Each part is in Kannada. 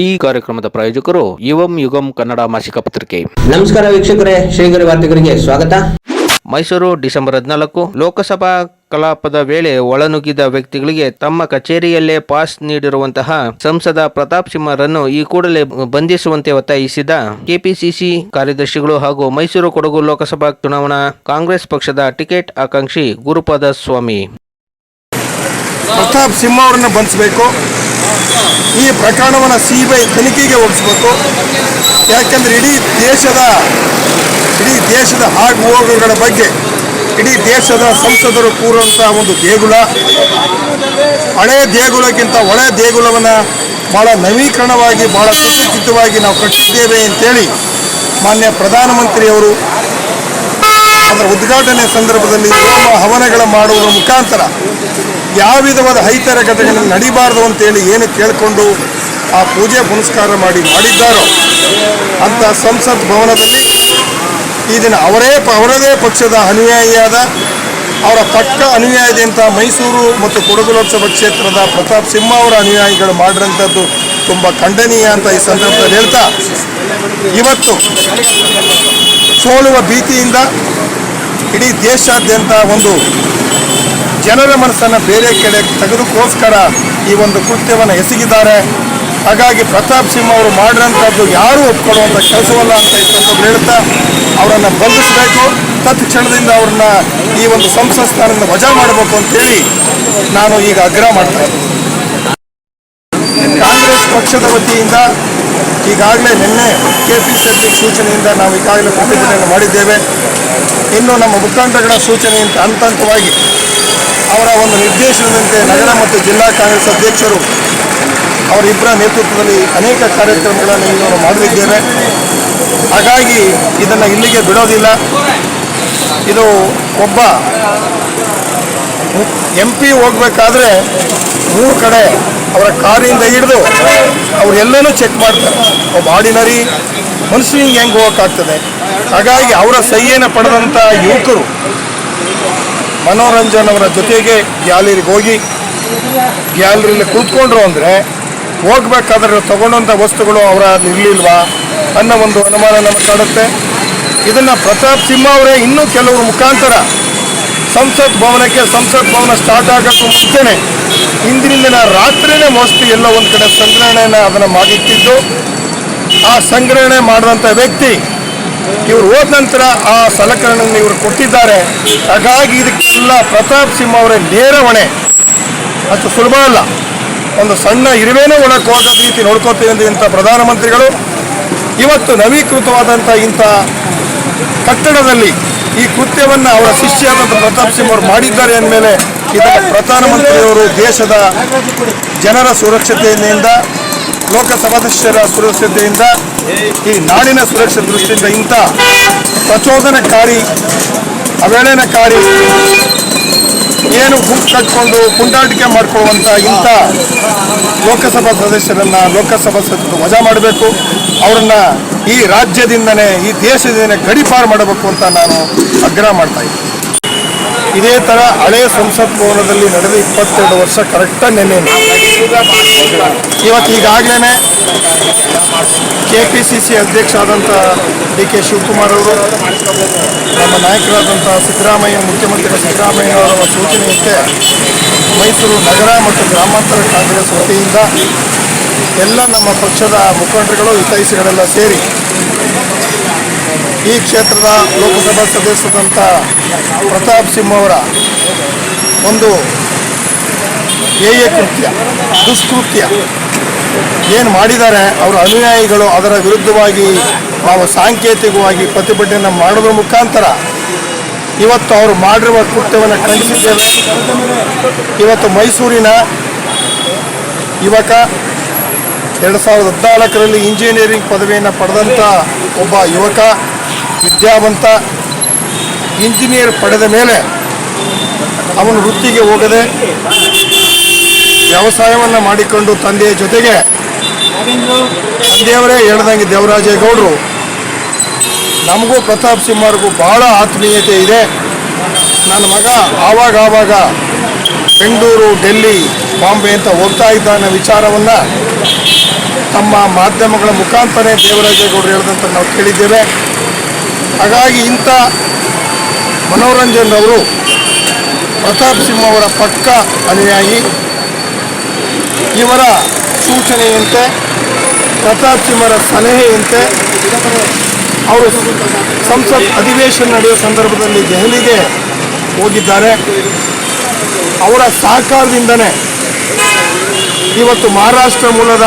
ಈ ಕಾರ್ಯಕ್ರಮದ ಪ್ರಾಯೋಜಕರು ಯುವಂ ಯುಗಂ ಕನ್ನಡ ಮಾಸಿಕ ಪತ್ರಿಕೆ. ನಮಸ್ಕಾರ ವೀಕ್ಷಕರೇ ಶ್ರೀಗರಿ ವಾರ್ತೆಗರಿಗೆ ಸ್ವಾಗತ. ಮೈಸೂರು ಡಿಸೆಂಬರ್ ಹದಿನಾಲ್ಕು ಲೋಕಸಭಾ ಕಲಾಪದ ವೇಳೆ ಒಳನುಗ್ಗಿದ ವ್ಯಕ್ತಿಗಳಿಗೆ ತಮ್ಮ ಕಚೇರಿಯಲ್ಲೇ ಪಾಸ್ ನೀಡಿರುವಂತಹ ಸಂಸದ ಪ್ರತಾಪ್ ಸಿಂಹರನ್ನು ಈ ಕೂಡಲೇ ಬಂಧಿಸುವಂತೆ ಒತ್ತಾಯಿಸಿದ ಕೆಪಿಸಿಸಿ ಕಾರ್ಯದರ್ಶಿಗಳು ಹಾಗೂ ಮೈಸೂರು ಕೊಡಗು ಲೋಕಸಭಾ ಚುನಾವಣಾ ಕಾಂಗ್ರೆಸ್ ಪಕ್ಷದ ಟಿಕೆಟ್ ಆಕಾಂಕ್ಷಿ ಗುರುಪಾದ ಸ್ವಾಮಿ. ಪ್ರತಾಪ್ ಸಿಂಹ ಅವರನ್ನು ಬಂಧಿಸಬೇಕು. ಈ ಪ್ರಕರಣವನ್ನು ಸಿ ಬಿ ಐ ತನಿಖೆಗೆ ಒಪ್ಪಿಸಬೇಕು ಯಾಕೆಂದರೆ ಇಡೀ ದೇಶದ ಇಡೀ ದೇಶದ ಹಾಗು ಹೋಗುಗಳ ಬಗ್ಗೆ, ಇಡೀ ದೇಶದ ಸಂಸದರು ಕೂರುವಂಥ ಒಂದು ದೇಗುಲ, ಹಳೆ ದೇಗುಲಕ್ಕಿಂತ ಒಳೆ ದೇಗುಲವನ್ನು ಭಾಳ ನವೀಕರಣವಾಗಿ ಭಾಳ ಸುಸಜ್ಜಿತವಾಗಿ ನಾವು ಕಟ್ಟಿದ್ದೇವೆ ಅಂತೇಳಿ ಮಾನ್ಯ ಪ್ರಧಾನಮಂತ್ರಿಯವರು ಅದರ ಉದ್ಘಾಟನೆ ಸಂದರ್ಭದಲ್ಲಿ ಹೋಮ ಹವನಗಳ ಮಾಡುವ ಮುಖಾಂತರ ಯಾವ ವಿಧವಾದ ಹೈತರ ಘಟನೆಗಳು ನಡಿಬಾರ್ದು ಅಂತೇಳಿ ಏನು ಕೇಳಿಕೊಂಡು ಆ ಪೂಜೆ ಪುನಸ್ಕಾರ ಮಾಡಿ ಮಾಡಿದ್ದಾರೋ ಅಂಥ ಸಂಸತ್ ಭವನದಲ್ಲಿ ಈ ದಿನ ಅವರೇ ಅವರದೇ ಪಕ್ಷದ ಅನುಯಾಯಿಯಾದ, ಅವರ ಪಕ್ಕ ಅನುಯಾಯದಂಥ ಅಂತ ಮೈಸೂರು ಮತ್ತು ಕೊಡಗು ಲೋಕಸಭಾ ಕ್ಷೇತ್ರದ ಪ್ರತಾಪ್ ಸಿಂಹ ಅವರ ಅನುಯಾಯಿಗಳು ಮಾಡಿರೋಂಥದ್ದು ತುಂಬ ಖಂಡನೀಯ ಅಂತ ಈ ಸಂದರ್ಭದಲ್ಲಿ ಹೇಳ್ತಾ, ಇವತ್ತು ಸೋಲುವ ಭೀತಿಯಿಂದ ಇಡೀ ದೇಶಾದ್ಯಂತ ಒಂದು ಜನರ ಮನಸ್ಸನ್ನು ಬೇರೆ ಕಡೆ ತೆಗೆದುಕೋಸ್ಕರ ಈ ಒಂದು ಕೃತ್ಯವನ್ನು ಎಸಗಿದ್ದಾರೆ. ಹಾಗಾಗಿ ಪ್ರತಾಪ್ ಸಿಂಹ ಅವರು ಮಾಡಿರೋಂಥದ್ದು ಯಾರೂ ಒಪ್ಕೊಳ್ಳುವಂಥ ಕೆಲಸವಲ್ಲ ಅಂತ ಸಂದರ್ಭದಲ್ಲಿ ಹೇಳ್ತಾ ಅವರನ್ನು ಬಂಧಿಸಬೇಕು. ತತ್ಕ್ಷಣದಿಂದ ಅವ್ರನ್ನ ಈ ಒಂದು ಸಂಸತ್ ಸ್ಥಾನದಿಂದ ವಜಾ ಮಾಡಬೇಕು ಅಂತೇಳಿ ನಾನು ಈಗ ಆಗ್ರಹ ಮಾಡ್ತಾ ಇದ್ದೀನಿ. ಕಾಂಗ್ರೆಸ್ ಪಕ್ಷದ ವತಿಯಿಂದ ಈಗಾಗಲೇ ನಿನ್ನೆ ಕೆ ಪಿ ಸೂಚನೆಯಿಂದ ನಾವು ಈಗಾಗಲೇ ಪ್ರತಿಭಟನೆ ಮಾಡಿದ್ದೇವೆ. ಇನ್ನು ನಮ್ಮ ಮುಖಂಡಗಳ ಸೂಚನೆಯಂತೆ ಹಂತ ಹಂತವಾಗಿ ಅವರ ಒಂದು ನಿರ್ದೇಶನದಂತೆ ನಗರ ಮತ್ತು ಜಿಲ್ಲಾ ಕಾಂಗ್ರೆಸ್ ಅಧ್ಯಕ್ಷರು ಅವರಿಬ್ಬರ ನೇತೃತ್ವದಲ್ಲಿ ಅನೇಕ ಕಾರ್ಯಕ್ರಮಗಳನ್ನು ಇಲ್ಲಿ ನಾವು ಮಾಡಲಿದ್ದೇವೆ. ಹಾಗಾಗಿ ಇದನ್ನು ಇಲ್ಲಿಗೆ ಬಿಡೋದಿಲ್ಲ. ಇದು ಒಬ್ಬ ಎಂ ಪಿ ಹೋಗ್ಬೇಕಾದ್ರೆ ಮೂರು ಕಡೆ ಅವರ ಕಾರಿಂದ ಹಿಡಿದು ಅವರು ಎಲ್ಲನೂ ಚೆಕ್ ಮಾಡ್ತಾರೆ. ಒಬ್ಬ ಆರ್ಡಿನರಿ ಮನುಷ್ಯನಿಗೆ ಹೆಂಗೆ ಹೋಗೋಕ್ಕಾಗ್ತದೆ? ಹಾಗಾಗಿ ಅವರ ಸಹಿಯನ್ನು ಪಡೆದಂಥ ಯುವಕರು ಮನೋರಂಜನ್ ಅವರ ಜೊತೆಗೆ ಗ್ಯಾಲರಿಗೆ ಹೋಗಿ ಗ್ಯಾಲರಿಯಲ್ಲಿ ಕೂತ್ಕೊಂಡ್ರು ಅಂದರೆ ಹೋಗ್ಬೇಕಾದ್ರೆ ತಗೊಂಡಂಥ ವಸ್ತುಗಳು ಅವರ ಇರಲಿಲ್ವಾ ಅನ್ನೋ ಒಂದು ಅನುಮಾನ ನಮಗೆ ಕಾಡುತ್ತೆ. ಇದನ್ನು ಪ್ರತಾಪ್ ಸಿಂಹ ಅವರೇ ಇನ್ನೂ ಕೆಲವರು ಮುಖಾಂತರ ಸಂಸತ್ ಭವನಕ್ಕೆ, ಸಂಸತ್ ಭವನ ಸ್ಟಾರ್ಟ್ ಆಗೋಕ್ಕೂ ಮುಂಚೆನೆ ದಿನ ರಾತ್ರಿನೇ ಮೋಸ್ಟ್ಲಿ ಎಲ್ಲೋ ಒಂದು ಕಡೆ ಸಂಗ್ರಹಣೆಯನ್ನು ಅದನ್ನು ಮಾಡಿಟ್ಟಿದ್ದು. ಆ ಸಂಗ್ರಹಣೆ ಮಾಡಿದಂಥ ವ್ಯಕ್ತಿ ಇವರು ಹೋದ ನಂತರ ಆ ಸಲಕರಣೆಯನ್ನು ಇವರು ಕೊಟ್ಟಿದ್ದಾರೆ. ಹಾಗಾಗಿ ಇದಕ್ಕೆಲ್ಲ ಪ್ರತಾಪ್ ಸಿಂಹ ಅವರೇ ನೇರ ಹೊಣೆ. ಅಷ್ಟು ಸುಲಭ ಅಲ್ಲ. ಒಂದು ಸಣ್ಣ ಇರುವೇನೇ ಒಳಕ್ಕೆ ಹೋಗದ ರೀತಿ ನೋಡ್ಕೋತೀವಿ ಇಂಥ ಪ್ರಧಾನಮಂತ್ರಿಗಳು. ಇವತ್ತು ನವೀಕೃತವಾದಂಥ ಇಂಥ ಕಟ್ಟಡದಲ್ಲಿ ಈ ಕೃತ್ಯವನ್ನು ಅವರ ಶಿಷ್ಯರಾದಂಥ ಪ್ರತಾಪ್ ಸಿಂಹ ಅವರು ಮಾಡಿದ್ದಾರೆ ಅಂದಮೇಲೆ ಇದನ್ನು ಪ್ರಧಾನಮಂತ್ರಿಯವರು ದೇಶದ ಜನರ ಸುರಕ್ಷತೆಯಿಂದ ಲೋಕಸಭಾಧ್ಯಕ್ಷರ ಸುರಕ್ಷತೆಯಿಂದ ಈ ನಾಡಿನ ಸುರಕ್ಷತೆ ದೃಷ್ಟಿಯಿಂದ ಇಂಥ ಪ್ರಚೋದನಕಾರಿ ಅವೇಳನಕಾರಿ ಏನು ಗುಂಪು ಕಟ್ಕೊಂಡು ಪುಂಡಾಟಿಕೆ ಮಾಡ್ಕೊಳ್ಳುವಂಥ ಇಂಥ ಲೋಕಸಭಾ ಸದಸ್ಯರನ್ನ ಲೋಕಸಭಾ ಸದಸ್ಯರು ವಜಾ ಮಾಡಬೇಕು. ಅವರನ್ನ ಈ ರಾಜ್ಯದಿಂದನೇ, ಈ ದೇಶದಿಂದನೇ ಗಡಿಪಾರು ಮಾಡಬೇಕು ಅಂತ ನಾನು ಆಗ್ರಹ ಮಾಡ್ತಾ ಇದ್ದೀನಿ. ಇದೇ ಥರ ಹಳೆಯ ಸಂಸತ್ ಭವನದಲ್ಲಿ ನಡೆದ ಇಪ್ಪತ್ತೆರಡು ವರ್ಷ ಕರೆಕ್ಟಾಗಿ ನೆನ್ನೆ ಇವತ್ತು ಈಗಾಗಲೇ ಕೆ ಪಿ ಸಿ ಸಿ ಅಧ್ಯಕ್ಷ ಆದಂಥ ಡಿ ಕೆ ಶಿವಕುಮಾರ್ ಅವರು, ನಮ್ಮ ನಾಯಕರಾದಂಥ ಸಿದ್ದರಾಮಯ್ಯ, ಮುಖ್ಯಮಂತ್ರಿ ಸಿದ್ದರಾಮಯ್ಯ ಅವರ ಸೂಚನೆಯಂತೆ ಮೈಸೂರು ನಗರ ಮತ್ತು ಗ್ರಾಮಾಂತರ ಕಾಂಗ್ರೆಸ್ ವತಿಯಿಂದ ಎಲ್ಲ ನಮ್ಮ ಪಕ್ಷದ ಮುಖಂಡರುಗಳು, ಹಿತೈಷಿಗಳೆಲ್ಲ ಸೇರಿ ಈ ಕ್ಷೇತ್ರದ ಲೋಕಸಭಾ ಸದಸ್ಯದಂಥ ಪ್ರತಾಪ್ ಸಿಂಹ ಅವರ ಒಂದು ಹೇಯ ಕೃತ್ಯ, ದುಷ್ಕೃತ್ಯ. ಏನು ಮಾಡಿದ್ದಾರೆ? ಅವರ ಅನುಯಾಯಿಗಳು ಅದರ ವಿರುದ್ಧವಾಗಿ ನಾವು ಸಾಂಕೇತಿಕವಾಗಿ ಪ್ರತಿಭಟನೆ ಮಾಡೋದ್ರ ಮುಖಾಂತರ ಇವತ್ತು ಅವರು ಮಾಡಿರುವ ಕೃತ್ಯವನ್ನು ಖಂಡಿಸಿದ್ದೇವೆ. ಇವತ್ತು ಮೈಸೂರಿನ ಯುವಕ ಎರಡು ಸಾವಿರದ ಹದಿನಾಲ್ಕರಲ್ಲಿ ಇಂಜಿನಿಯರಿಂಗ್ ಪದವಿಯನ್ನು ಪಡೆದಂಥ ಒಬ್ಬ ಯುವಕ, ವಿದ್ಯಾವಂತ, ಇಂಜಿನಿಯರ್ ಪಡೆದ ಮೇಲೆ ಅವನು ವೃತ್ತಿಗೆ ಹೋಗದೆ ವ್ಯವಸಾಯವನ್ನು ಮಾಡಿಕೊಂಡು ತಂದೆಯ ಜೊತೆಗೆ ತಂದೆಯವರೇ ಹೇಳ್ದಂಗೆ ದೇವರಾಜೇಗೌಡರು ನಮಗೂ ಪ್ರತಾಪ್ ಸಿಂಹರಿಗೂ ಭಾಳ ಆತ್ಮೀಯತೆ ಇದೆ. ನನ್ನ ಮಗ ಆವಾಗ ಆವಾಗ ಬೆಂಗಳೂರು ಡೆಲ್ಲಿ ಬಾಂಬೆ ಅಂತ ಹೋಗ್ತಾ ಇದ್ದ ಅನ್ನೋ ವಿಚಾರವನ್ನು ತಮ್ಮ ಮಾಧ್ಯಮಗಳ ಮುಖಾಂತರ ದೇವರಾಜೇಗೌಡರು ಹೇಳಿದಂತ ನಾವು ಕೇಳಿದ್ದೇವೆ. ಹಾಗಾಗಿ ಇಂಥ ಮನೋರಂಜನ್ ಅವರು ಪ್ರತಾಪ್ ಸಿಂಹ ಅವರ ಪಕ್ಕ ಅನುಯಾಯಿ. ಇವರ ಸೂಚನೆಯಂತೆ ಪ್ರತಾಪ್ ಸಿಂಹರ ಸಲಹೆಯಂತೆ ಅವರು ಸಂಸತ್ ಅಧಿವೇಶನ ನಡೆಯುವ ಸಂದರ್ಭದಲ್ಲಿ ದೆಹಲಿಗೆ ಹೋಗಿದ್ದಾರೆ. ಅವರ ಸಹಕಾರದಿಂದನೇ ಇವತ್ತು ಮಹಾರಾಷ್ಟ್ರ ಮೂಲದ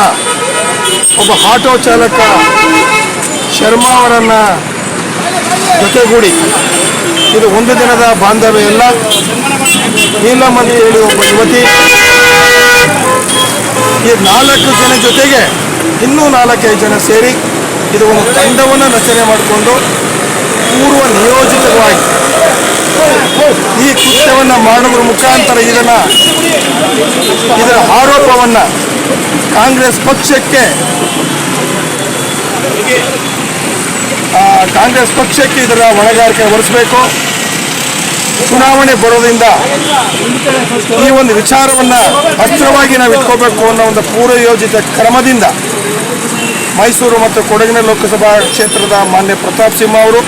ಒಬ್ಬ ಆಟೋ ಚಾಲಕ ಶರ್ಮಾ ಅವರನ್ನು ಜೊತೆಗೂಡಿ, ಇದು ಒಂದು ದಿನದ ಬಾಂಧವ್ಯ ಎಲ್ಲ ನೀಲಂ ಅಂತ ಹೇಳಿ ಒಬ್ಬ ಯುವತಿ ಈ ನಾಲ್ಕು ಜನ ಜೊತೆಗೆ ಇನ್ನೂ ನಾಲ್ಕೈದು ಜನ ಸೇರಿ ಇದು ಒಂದು ತಂಡವನ್ನು ರಚನೆ ಮಾಡಿಕೊಂಡು ಪೂರ್ವ ನಿಯೋಜಿತವಾಗಿ ಈ ಕೃತ್ಯವನ್ನು ಮಾಡುವುದರ ಮುಖಾಂತರ ಇದನ್ನ ಇದರ ಆರೋಪವನ್ನು ಕಾಂಗ್ರೆಸ್ ಪಕ್ಷಕ್ಕೆ ಕಾಂಗ್ರೆಸ್ ಪಕ್ಷಕ್ಕೆ ಇದರ ಹೊಣೆಗಾರಿಕೆ ಹೊರಿಸಬೇಕು ಚುನಾವಣೆ ಬರೋದ್ರಿಂದ ಈ ಒಂದು ವಿಚಾರವನ್ನು ಅಸ್ತ್ರವಾಗಿ ನಾವು ಇಟ್ಕೋಬೇಕು ಅನ್ನೋ ಒಂದು ಪೂರ್ವಯೋಜಿತ ಕ್ರಮದಿಂದ ಮೈಸೂರು ಮತ್ತು ಕೊಡಗಿನ ಲೋಕಸಭಾ ಕ್ಷೇತ್ರದ ಮಾನ್ಯ ಪ್ರತಾಪ್ ಸಿಂಹ ಅವರು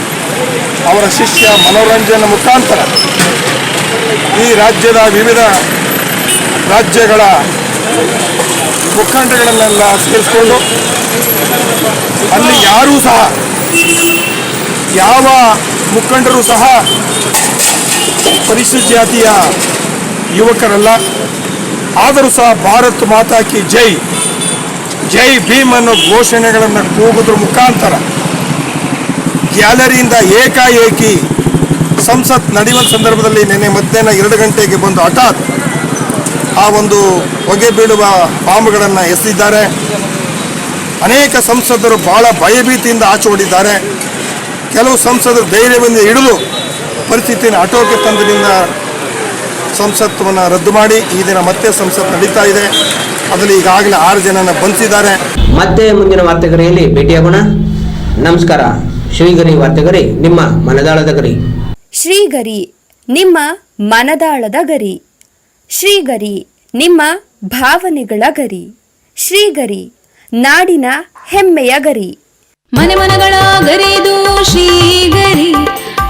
ಅವರ ಶಿಷ್ಯ ಮನೋರಂಜನ ಮುಖಾಂತರ ಈ ರಾಜ್ಯದ ವಿವಿಧ ರಾಜ್ಯಗಳ ಮುಖಂಡಗಳನ್ನೆಲ್ಲ ಸೇರಿಸ್ಕೊಂಡು ಅಲ್ಲಿ ಯಾರೂ ಸಹ ಯಾವ ಮುಖಂಡರು ಸಹ ಪರಿಶಿಷ್ಟ ಜಾತಿಯ ಯುವಕರಲ್ಲ. ಆದರೂ ಸಹ ಭಾರತ್ ಮಾತಾ ಕಿ ಜೈ. ಜೈ ಭೀಮ್ ಅನ್ನೋ ಘೋಷಣೆಗಳನ್ನು ಕೂಗುದ್ರ ಮುಖಾಂತರ ಗ್ಯಾಲರಿಯಿಂದ ಏಕಾಏಕಿ ಸಂಸತ್ ನಡೆಯುವ ಸಂದರ್ಭದಲ್ಲಿ ನಿನ್ನೆ ಮಧ್ಯಾಹ್ನ ಎರಡು ಗಂಟೆಗೆ ಬಂದು ಹಠಾತ್ ಆ ಒಂದು ಹೊಗೆ ಬೀಳುವ ಬಾಂಬ್ಗಳನ್ನು ಎಸೆದಿದ್ದಾರೆ. ಅನೇಕ ಸಂಸದರು ಬಹಳ ಭಯಭೀತಿಯಿಂದ ಆಚೆ ಕೆಲವು ಸಂಸದರು ಧೈರ್ಯವನ್ನು ಹಿಡಿದು ಪರಿಸ್ಥಿತಿಯನ್ನು ಆಟೋಕೆ ತಂದಿನಿಂದ ಸಂಸತ್ತನ್ನು ರದ್ದು ಮಾಡಿ ಈ ದಿನ ಮತ್ತೆ ಸಂಸತ್ ನಡೀತಾ ಇದೆ. ಅದರಲ್ಲಿ ಈಗಾಗಲೇ ಆರು ಜನನ ಬಂಧಿಸಿದ್ದಾರೆ. ಮತ್ತೆ ಮುಂದಿನ ವಾರ್ತೆಗರಿಯಲ್ಲಿ ಭೇಟಿಯಾಗೋಣ. ನಮಸ್ಕಾರ. ಶ್ರೀಗರಿ ವಾರ್ತೆಗರಿ ನಿಮ್ಮ ಮನದಾಳದ ಗರಿ. ಶ್ರೀಗರಿ ನಿಮ್ಮ ಮನದಾಳದ ಗರಿ. ಶ್ರೀಗರಿ ನಿಮ್ಮ ಭಾವನೆಗಳ ಗರಿ. ಶ್ರೀಗರಿ ನಾಡಿನ ಹೆಮ್ಮೆಯ ಗರಿ. ಮನೆ ಮನಗಳ ಗರಿದು ಶ್ರೀಗರಿ.